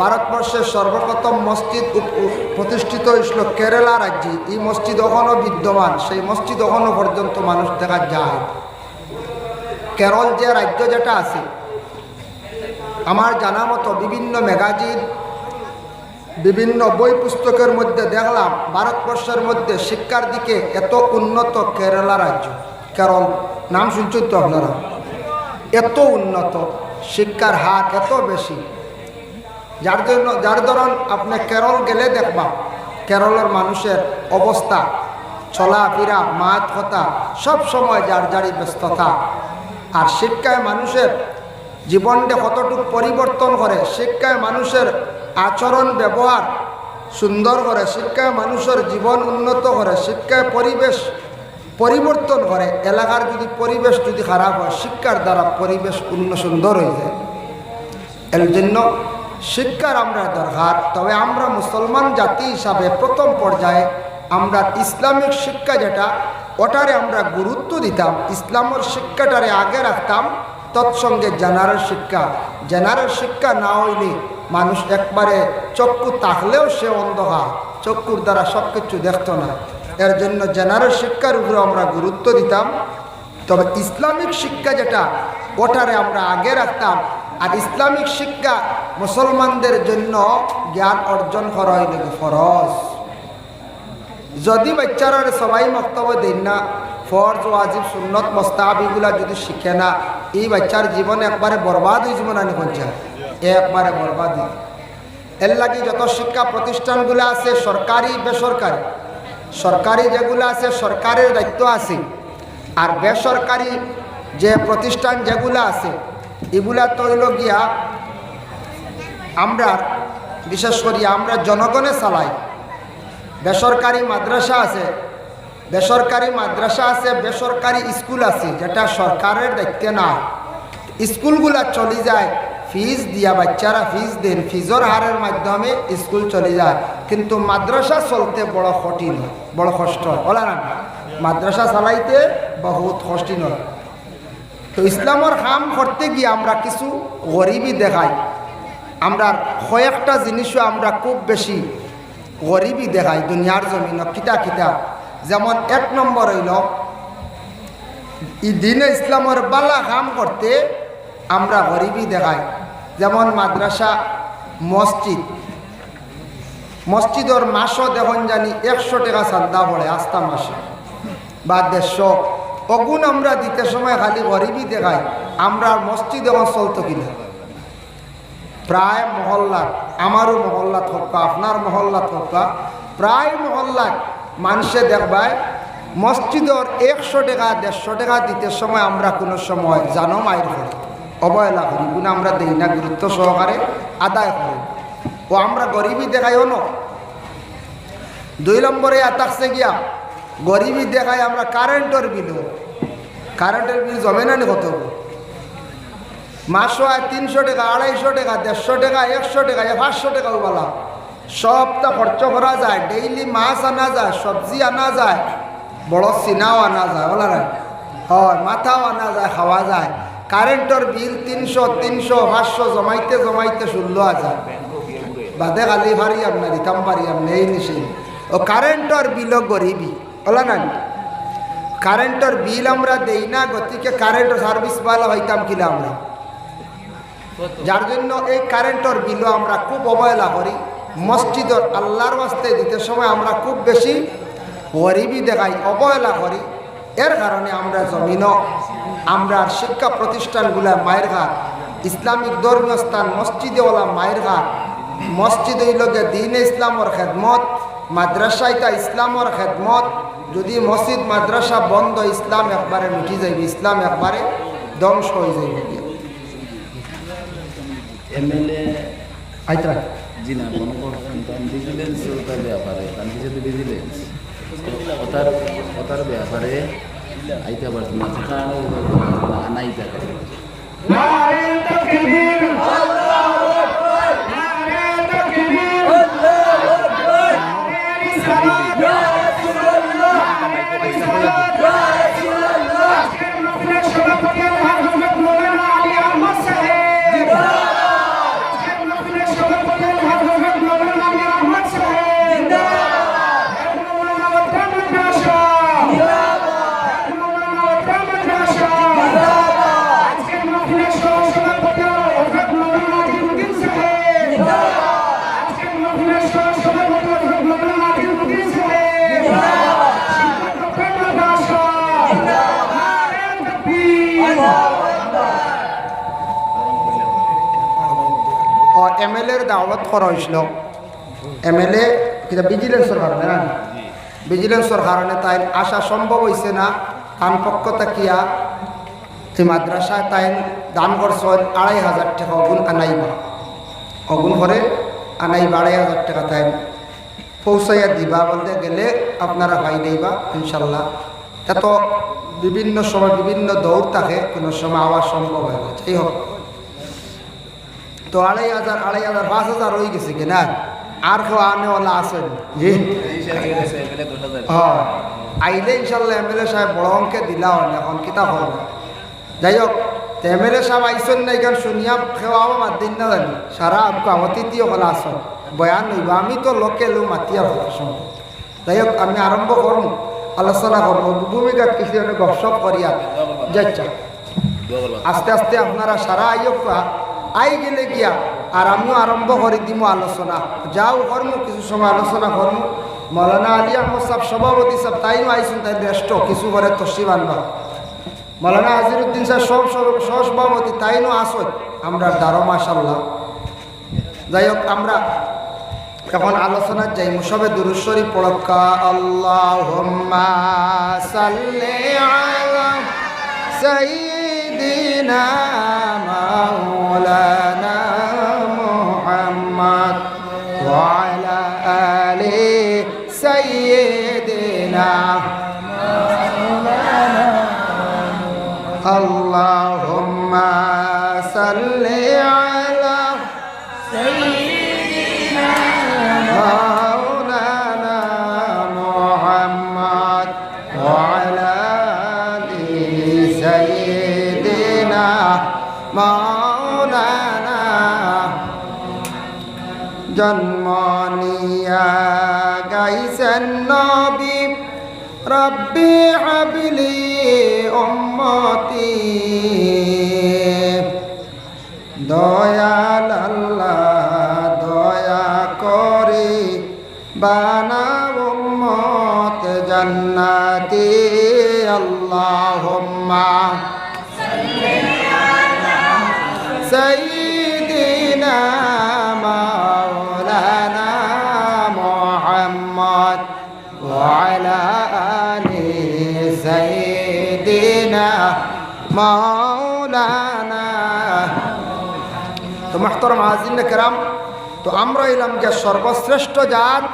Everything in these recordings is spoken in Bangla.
ভারতবর্ষের সর্বপ্রথম মসজিদ প্রতিষ্ঠিত হয়েছিল কেরালা রাজ্যে। এই মসজিদ এখনও বিদ্যমান। সেই মসজিদ এখনও পর্যন্ত মানুষ দেখা যায়। কেরল যে রাজ্য যেটা আছে, আমার জানা মতো বিভিন্ন ম্যাগাজিন, বিভিন্ন বই পুস্তকের মধ্যে দেখলাম, ভারতবর্ষের মধ্যে শিক্ষার দিকে এত উন্নত কেরালা রাজ্য। কেরল, নাম শুনছেন তো আপনারা? এত উন্নত, শিক্ষার হার এত বেশি। যার জন্য, যার ধরুন আপনি কেরল গেলে দেখবা, কেরলের মানুষের অবস্থা, চলাফেরা, মাত কথা, সব সময় যার যারই ব্যস্ততা। আর শিক্ষায় মানুষের জীবনটা কতটুকু পরিবর্তন করে, শিক্ষায় মানুষের আচরণ, ব্যবহার সুন্দর করে, শিক্ষায় মানুষের জীবন উন্নত করে, শিক্ষায় পরিবেশ পরিবর্তন করে, এলাকার যদি পরিবেশ যদি খারাপ হয়, শিক্ষার দ্বারা পরিবেশ উন্ন সুন্দর হয়ে যায়। এর জন্য শিক্ষার আমরা দরকার, তবে আমরা মুসলমান জাতি হিসাবে প্রথম পর্যায়ে আমরা ইসলামিক শিক্ষা যেটা, ওটারে আমরা গুরুত্ব দিতাম, ইসলামের শিক্ষাটারে আগে রাখতাম, তৎসঙ্গে জেনারেল শিক্ষা। জেনারেল শিক্ষা না হইলে মানুষ একবারে চক্ষু তাকলেও সে অন্ধকার, চক্ষুর দ্বারা সব কিছু দেখত না। এর জন্য জেনারেল শিক্ষার উপরে আমরা গুরুত্ব দিতাম। তবে ইসলামিক শিক্ষা যেটা, ওটারে আমরা আগে রাখতাম আর ইসলামিক শিক্ষা মুসলমানদের জন্য জ্ঞান অর্জন করা হইল ফরজ? যদি বাচ্চারা সবাই বক্তব্য দিন না, ফরজ, ওয়াজিব, সুন্নত, মোস্তাহাবিগুলা যদি শিখে না, এই বাচ্চার জীবন একবারে বরবাদ হয়ে জীবন আনি পঞ্চায়েত একবারে বরবাদ হয়ে এর লাগি যত শিক্ষা প্রতিষ্ঠানগুলো আছে, সরকারি, বেসরকারি, সরকারি যেগুলো আছে, সরকারের দায়িত্ব আছে, আর বেসরকারি যে প্রতিষ্ঠান যেগুলো আছে এগুলা তৈল গিয়া আমরা, বিশেষ করি আমরা জনগণে চালাই বেসরকারি মাদ্রাসা আছে, বেসরকারি মাদ্রাসা আছে, বেসরকারি স্কুল আছে, যেটা সরকারের দায়িত্বে না স্কুলগুলা চলে যায়, ফিজ দিয়া বাচ্চারা ফিজ দেন, ফিজর হারের মাধ্যমে স্কুল চলে যায় কিন্তু মাদ্রাসা চলতে বড় কঠিন, বড় কষ্ট। বলা মাদ্রাসা চালাইতে বহুত কঠিন। তো ইসলামের কাম করতে গিয়ে আমরা কিছু গরিবই দেখাই। আমরা কয়েকটা জিনিসও আমরা খুব বেশি গরিবই দেখাই দুনিয়ার জমিন, কিতা কিতা। যেমন এক নম্বর হইল দিনে ইসলামের বালা কাম করতে আমরা গরিবই দেখাই। যেমন মাদ্রাসা, মসজিদ। মসজিদর মাসও দেখুন জানি একশো টাকা চান্দা পড়ে, আস্থা মাসে। বা দেড়শো। অগুণ আমরা দিতে সময় খালি গরিবই দেখাই আমরা মসজিদ এখন চলতো কিনা? প্রায় মহল্লাত, আমারও মহল্লাত হোক আপনার মহল্লাত হোক প্রায় মহল্লাত মানুষে দেখবায় মসজিদর একশো টাকা, দেড়শো টাকা দিতে সময় আমরা কোনো সময় জানো মায়ের করি অবহেলা করি গুণ আমরা দেই না, গুরুত্ব সহকারে আদায় করি। ও আমরা গরিবই দেখাইও ন। দুই নম্বরে আতাকছে গিয়া গরিবই দেখাই আমরা কারেন্টের বিল কারেন্টের বিল জমে না কত? মাসও হয় তিনশো টাকা, আড়াইশো টাকা, দেড়শো টাকা, একশো টাকা পাঁচশো টাকা বলা। সবটা খরচ করা যায় ডেইলি মাছ আনা যায়, সবজি আনা যায়, বড় চিনাও আনা যায়, বলা না হয়, মাথাও আনা যায়, খাওয়া যায়। কারেন্টর বিল তিনশো তিনশো, পাঁচশো, জমাইতে জমাইতে ষোলো হাজার। বাদে খালি পারি আপনার দিতাম পারি আপনি এই নিশে। ও কারেন্টর বিলও গরিবি। বলা না কারেন্টর বিল আমরা দেই না গতিকে কারেন্ট সার্ভিস পালা হইতাম কিনা আমরা যার জন্য এই কারেন্টর বিলও আমরা খুব অবহেলা করি মসজিদর আল্লাহর বাস্তে দিতে সময় আমরা খুব বেশি গরিবই দেখাই অবহেলা করি এর কারণে আমরা জমিন আমরা শিক্ষা প্রতিষ্ঠানগুলা মায়ের ঘাট ইসলামিক ধর্মীয় স্থান মসজিদেওয়ালা মায়ের ঘাট মসজিদ যে দিন ইসলামর খেদমত মাদ্রাসাইটা ইসলামর খেদমত। যদি মসজিদ মাদ্রাসা বন্ধ ইসলাম একবারে মিটি যাইবে ইসলাম একবারে ধ্বংস হয়ে যাইবে। এমএলএ আইতরা জি না এম এল দাওয়াত করা হয়েছিল এম এল এ কিনা ভিজিলেন্সের কারণে না ভিজিলেন্সের কারণে তাই আসা সম্ভব হয়েছে না তান পক্ষ তাকিয়া এই মাদ্রাসায় তাই দান করছে আড়াই হাজার টাকা অগুন আনাইবা অগুন করে আনাইবা আড়াই হাজার টাকা তাই পৌঁছাইয়া দিবা বলতে গেলে আপনারা ভাই নেইবা ইনশাল্লাহ এত বিভিন্ন সময় বিভিন্ন দৌড় থাকে কোনো সময় আওয়া সম্ভব হয় না যাই হোক তো আড়াই হাজার আড়াই হাজার, পাঁচ হাজার হয়ে গেছে কিনা আর কেউ আনেওয়ালা আছেন? জি? হ্যাঁ। আইলে ইনশাল্লাহ এম এল এ সাহেব বড় অঙ্কে দিলা হন এখন কিতা হবে। যাই হোক এম এল এ সাহেব আইসন না এখান শুনিয়া খেওয়া মাত দিন না জানি। সারা আপকো অতিথিও হলা আসন। বয়ান নইব আমি তো লোকে লো মাতিয়া হওয়ার সময় যাই হোক, আমি আরম্ভ করম। আলোচনা করব ভূমিকা কিছু গপসপ করিয়া। যাচ্ছা আস্তে আস্তে আপনারা সারা আইক আই গেলে গিয়া আর আমিও আরম্ভ করে দিব আলোচনা। যাও কর্ম কিছু সময় আলোচনা কর্ম মৌলানা আলী আহমদ সাহেব সভাপতি সাহেব তাইও আইসুন তাই ব্যস্ত, কিছু করে তসি বানবা মৌলানা হাজিরুদ্দিন সাহেব সব সহসভাপতি তাইনও আসত আমরা দারো মাসাল্লাহ যাই হোক, আমরা এখন আলোচনা যাই মুসবে দুরুশ্বরী পড়কা। আল্লাহ সাল্লি আলা سيدنا مولانا محمد وعلى آل سيدنا اللهم صل على জন্ম নিয়া গাইছেন নবী। রব্বি হাবলি উম্মতি। দয়াল আল্লাহ দয়া করে বানাব উম্মত জান্নাতি। আল্লাহুম্মা সর্বশ্রেষ্ঠ জাত,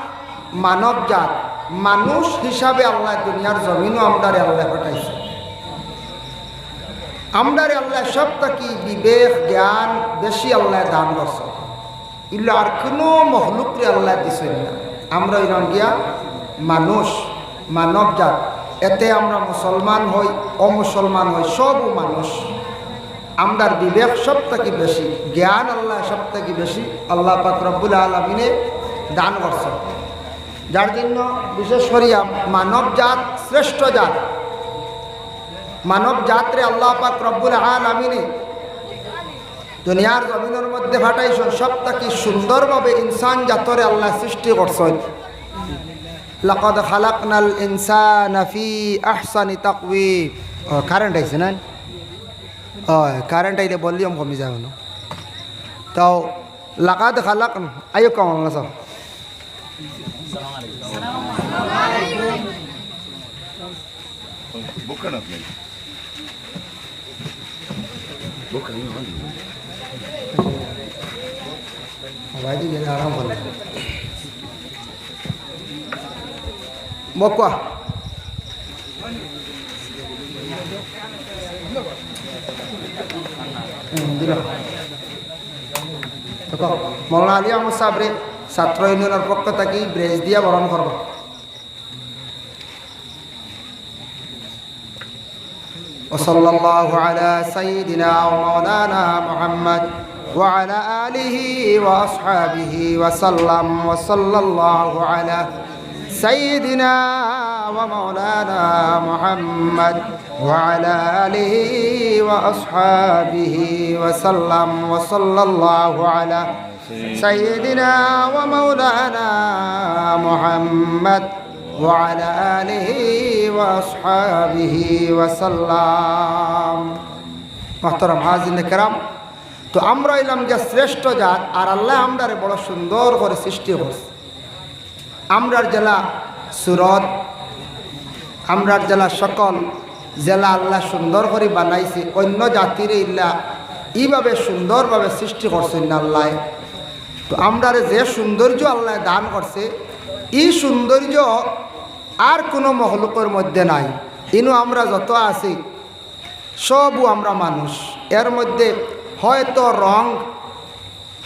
মানব জাত। মানুষ হিসাবে আল্লাহ দুনিয়ার জমিনও আমরারে আল্লাহ পাঠাইছে। আমরারে আল্লাহ সবটা কি বিবেক, জ্ঞান, বেশি আল্লাহ দান করছে। এগুলো আর কোনো মহলুকরে আল্লাহ দিছেন না। আমরা এরকম গিয়া মানুষ, মানব জাত। এতে আমরা মুসলমান হই, অমুসলমান হই সবও মানুষ। আমরার বিবেক সব থেকে বেশি, জ্ঞান আল্লাহ সব থেকে বেশি, আল্লাহ পাক আলমিনে দান করছে যার জন্য বিশেষ করিয়া মানব জাত শ্রেষ্ঠ জাত। মানব জাতরে আল্লাহ পাক রব্বুল আলমিনে দুনিয়ার জমিনের মধ্যে ফাটাইছেন সব থেকে সুন্দরভাবে ইনসান জাতরে আল্লাহ সৃষ্টি করছেন। লাকদ খালাকনাল ইনসান ফি আহসানি তাকওয়ি। ও কারেন্ট আইছে না হয় কারেন্ট আইলে ভলিউম কমি যাবে না তাও লাকাদ খালাক আয়ো কম আমরা সব ভাই আরাম করবে মকুয়া দিল মৌলানা আলী আহমদ সাবরে ছাত্র ইউনিয়নের পক্ষ থাকি ব্রেজ দিয়া বরণ করব وصلى الله على سيدنا ومولانا محمد وعلى آله وأصحابه وسلم وصلى الله على سيدنا ومولانا محمد وعلى آله وأصحابه وسلم وصلى الله على سيدنا ومولانا محمد وعلى آله وأصحابه وسلم محترم হাজিন কেরাম তো আমরা এলাম যে শ্রেষ্ঠ জাত আর আল্লাহ আমরারে বড় সুন্দর করে সৃষ্টি করছে আমরার জেলা সুরত, আমরার জেলা সকল জেলা আল্লাহ সুন্দর করে বানাইছে, অন্য জাতির ইল্লা এইভাবে সুন্দরভাবে সৃষ্টি করছেন আল্লাহ তো আমরারে যে সৌন্দর্য আল্লাহ দান করছে, এই সৌন্দর্য আর কোনো মহলুকের মধ্যে নাই। ইনু আমরা যত আছি সবও আমরা মানুষ। এর মধ্যে হয়তো রং,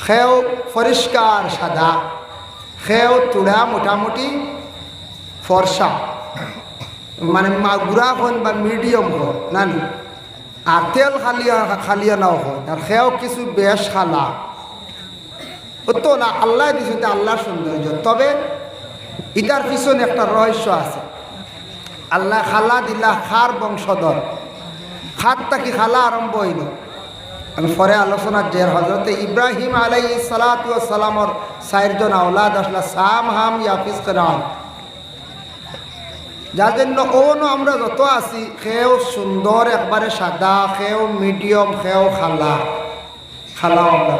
খেও, পরিষ্কার, সাদা। খেও, তুড়া, মোটামুটি ফর্সা। মানে মাগুরা হন বা মিডিয়াম হন, না? আর তেল খালিয়া খালিয়া নাও হয় আর খেও কিছু বেশ খালা। তো না, আল্লাহ দিছে তো আল্লাহর সৌন্দর্য। তবে ইটার পিছনে একটা রহস্য আছে। আল্লাহ খালা দিলা, খার বংশধর। খাত তাকি খালা আরম্ভ হইল? পরে আলোচনার যে হজরতে ইব্রাহিম আলাই সালাতামর চারজন আওলাদ আসলা সাম হাম ইয়াফিস করাম যার জন্য ওনো আমরা যত আছি সেও সুন্দর, একবারে সাদা সেও মিডিয়াম সেও খালা। খালা আমরা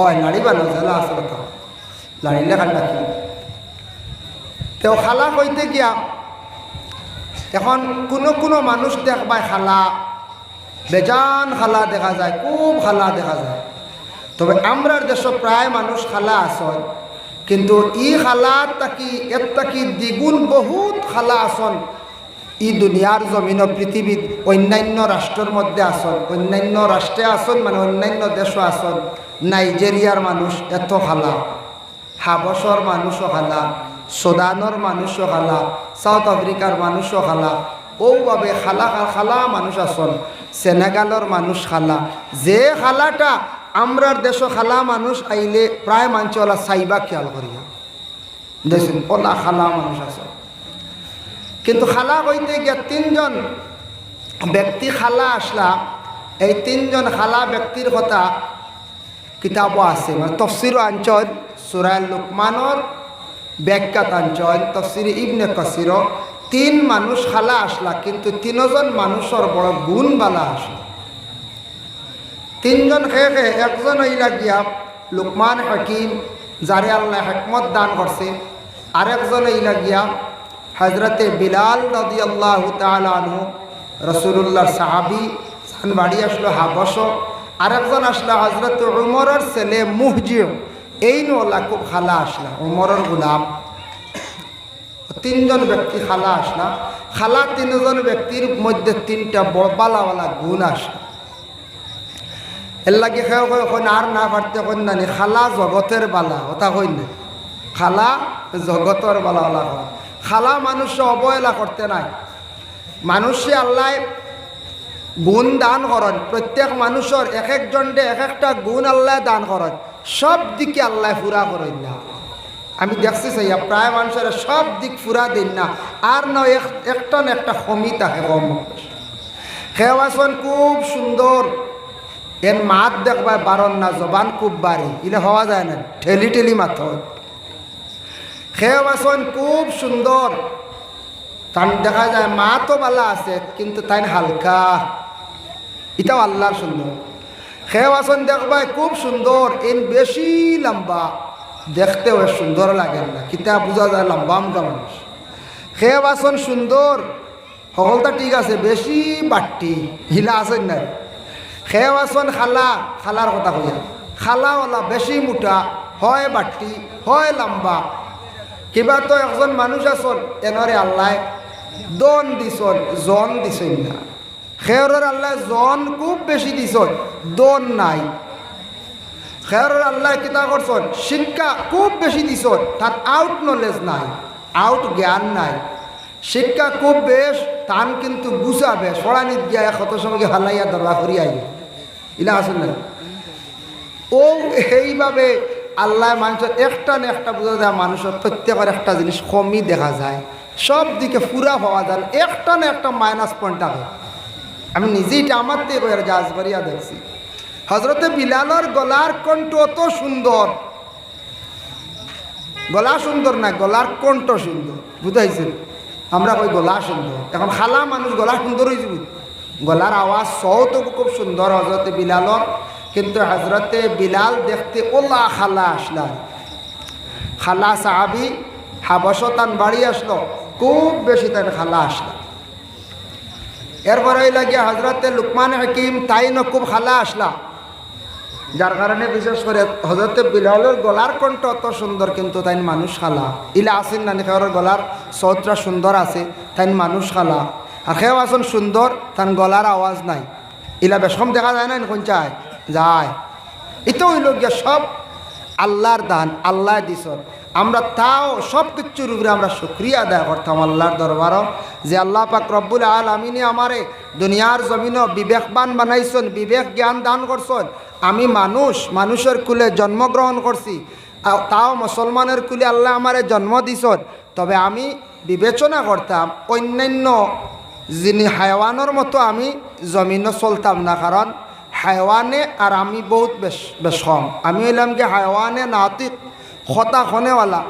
ও নাড়ি বানো জেলা আছে কথা লাড়িলে রাখি তেও খালা কইতে গিয়া, এখন কোনো কোনো মানুষ দেখবায় খালা বেজান খালা দেখা যায়, খুব খালা দেখা যায়। তবে আমরার দেশ প্রায় মানুষ খালা আসন কিন্তু ই খালাত তাকি এর তাকি দ্বিগুণ বহুত খালা আসন ই দুনিয়ার জমিন পৃথিবীত অন্যান্য রাষ্ট্রের মধ্যে আসন অন্যান্য রাষ্ট্রে আসন মানে অন্যান্য দেশও আসন নাইজেরিয়ার মানুষ এত খালা। হাবসর মানুষও খালা। সুদানর মানুষও খালা। সাউথ আফ্রিকার মানুষও খালা। ওভাবে খালা খালা মানুষ আসন সেনেগালর মানুষ খালা। যে খালাটা আমরার দেশ খালা মানুষ আইলে প্রায় মানুষ সাইবা খেয়াল করিয়া দেখুন ওলা খালা মানুষ আসন কিন্তু খালা কইতে গিয়া তিনজন ব্যক্তি খালা আসলা। এই তিনজন খালা ব্যক্তির কথা কিতাবও আছে। মানে তফসির অঞ্চল সুরায় লুকমানর ব্যাখ্যাত অঞ্চল তফসির ইবনে কসির তিন মানুষ খালা আসলা, কিন্তু তিনজন মানুষের বড় গুণ বালা আসলা। তিনজন খেয়ে একজন হইলা গিয়া লুকমান হাকিম, যারে আল্লাহ হেকমত দান করছে। আরেকজন হইলা গিয়া হজরতে বিলাল নদী আল্লাহ তালু রসুল্লাহর সাহাবি সান বাড়ি আসলো হাবস আরেকজন আসলো হজরত উমরের ছেলে মুহজিম। এই নোলা খুব খালা আসলা, উমরের গুলাম। তিনজন ব্যক্তি খালা আসলা খালা তিনজন ব্যক্তির মধ্যে তিনটা বড় বালাওয়ালা গুণ আসলা এর লাগে এখন আর না পারতে কই নানি খালা জগতের বালা ওটা কই না খালা জগতের বালাওয়ালা হয়। খালা মানুষ অবহেলা করতে নাই। মানুষে আল্লাহ গুণ দান করেন। প্রত্যেক মানুষের এক একজনকে এক একটা গুণ আল্লাহ দান করেন। সব দিকে আল্লাহ ফুরা করেন না। আমি দেখছি চাই প্রায় মানুষের সব দিক ফুরা দিন না। আর না, এক- একটা না একটা থাকে কম খেওয়াছন খুব সুন্দর। এর মাত দেখবায় বারণ না, জবান খুব বাড়ি। ইলে হওয়া যায় না, ঠেলি ঠেলি মাথ খেওয়াছন খুব সুন্দর। তান দেখা যায় মা তো বালা আছে, কিন্তু তাই হালকা। এটাও আল্লাহর সুন্দর। খেওয়াছন দেখবায় খুব সুন্দর, এন বেশি লম্বা। দেখতেও সুন্দর লাগে না। কিতা বোঝা যায় লম্বা আমকা মানুষ। খেওয়াছন সুন্দর সকলটা ঠিক আছে, বেশি বাট্টি, হিলা আছে না। খেওয়াছন খালা, খালার কথা কইয়া। খালাওয়ালা বেশি মোটা, হয় বাট্টি, হয় লম্বা। কিবা তো একজন মানুষ আসন এনরে আল্লাহ দন দিছন, জন দিছন না। খেয়রের আল্লাহ জন খুব বেশি দিছন, দন নাই। খেয়রের আল্লাহ কিতা করছন, শিক্ষা খুব বেশি দিছন, তার আউট নলেজ নাই আউট জ্ঞান নাই। শিক্ষা খুব বেশ টান কিন্তু গুছাবে সরানিত গিয়া কত গিয়ে হালাইয়া দরবা করি আইবে ইলা আসুন না ও এইভাবে আল্লাহ মানুষের একটা না একটা বোঝা যায়, মানুষের প্রত্যেকের একটা জিনিস কমই দেখা যায়। সব দিকে পুরা পাওয়া যায়, একটা না একটা মাইনাস পয়েন্ট আমি নিজেই এটা আমার থেকে করিয়া দেখছি। হজরতে বিলালর গলার কণ্ঠ অত সুন্দর। গলা সুন্দর না, গলার কণ্ঠ সুন্দর। বুঝাইছেন? আমরা কই গলা সুন্দর। এখন খালা মানুষ গলা সুন্দর হয়েছে গলার আওয়াজ তো খুব সুন্দর হজরতে বিলালর, কিন্তু হজরতে বিলাল দেখতে ওলা খালা আসলাম খালা সাহাবি হাবস তান বাড়ি আসলো, খুব বেশি তার খালা আসলো। এরপরে লাগিয়া হজরতে লুকমান হাকিম তাই ন খুব খালা আসলা। যার কারণে বিশেষ করে হজরতে বিলালের গলার কণ্ঠ অত সুন্দর, কিন্তু তাই মানুষ খালা। ইলা আসেন না নিখাওয়ার গলার সৌত্রা সুন্দর আছে তাই মানুষ খালা। আর সেও আসন সুন্দর তার গলার আওয়াজ নাই। ইলা বেশম দেখা যায় না কোন চায়? যায়। এটা হইল গিয়া সব আল্লাহর দান আল্লাহ দিছর। আমরা তাও সব কিছুর উপরে আমরা শুক্রিয়া আদায় করতাম আল্লাহর দরবারও, যে আল্লাহ পাক রব্বুল আল আমিনে আমারে দুনিয়ার জমিনও বিবেকবান বানাইছন, বিবেক জ্ঞান দান করছন। আমি মানুষ, মানুষের কুলে জন্মগ্রহণ করছি। তাও মুসলমানের কুলে আল্লাহ আমারে জন্ম দিছন তবে আমি বিবেচনা করতাম, অন্যান্য যিনি হায়ওয়ানোর মতো আমি জমিনও চলতাম না, কারণ হায়ওয়ানে আর আমি বহুত বেশ বেশ কম। আমি হইলাম কি হায়ওয়ানে নাতিক, খতা খনেওয়ালা।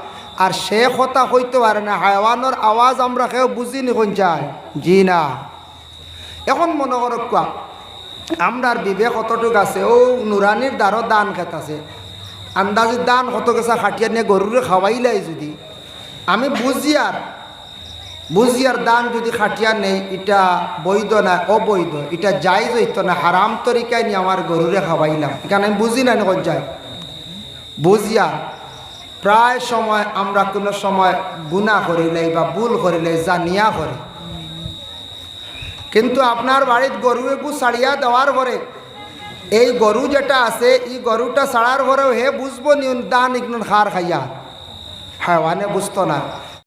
আর সে কথা হইতে পারে না, হায়ওয়ানোর আওয়াজ আমরা কেউ বুঝি নি কোন চাই জি না। এখন মনে করো কোয়া আমরার বিবেক কতটুক আছে। ও নুরানির দ্বারও দান খেত আছে। আন্দাজি দান কত গেছা খাটিয়া নিয়ে গরুরে খাওয়াইলাই যদি। আমি বুঝি আর বুঝিয়ার দান যদি খাটিয়া নেই এটা বৈধ না অবৈধ? এটা যাই হইত না, হারাম তরিকায় নিয়ে আমার গরুরে খাওয়াইলাম এখানে আমি বুঝি না কোন যাই বুঝিয়া প্রায় সময় আমরা কোনো সময় গুণা করিলাই বা ভুল করিলাই জানিয়া করে। কিন্তু আপনার বাড়ির গরু একু সারিয়া দেওয়ার পরে এই গরু যেটা আছে এই গরুটা সারার পরেও হে বুঝব নি দান খার খাইয়া। হ্যাঁ বুঝতো না।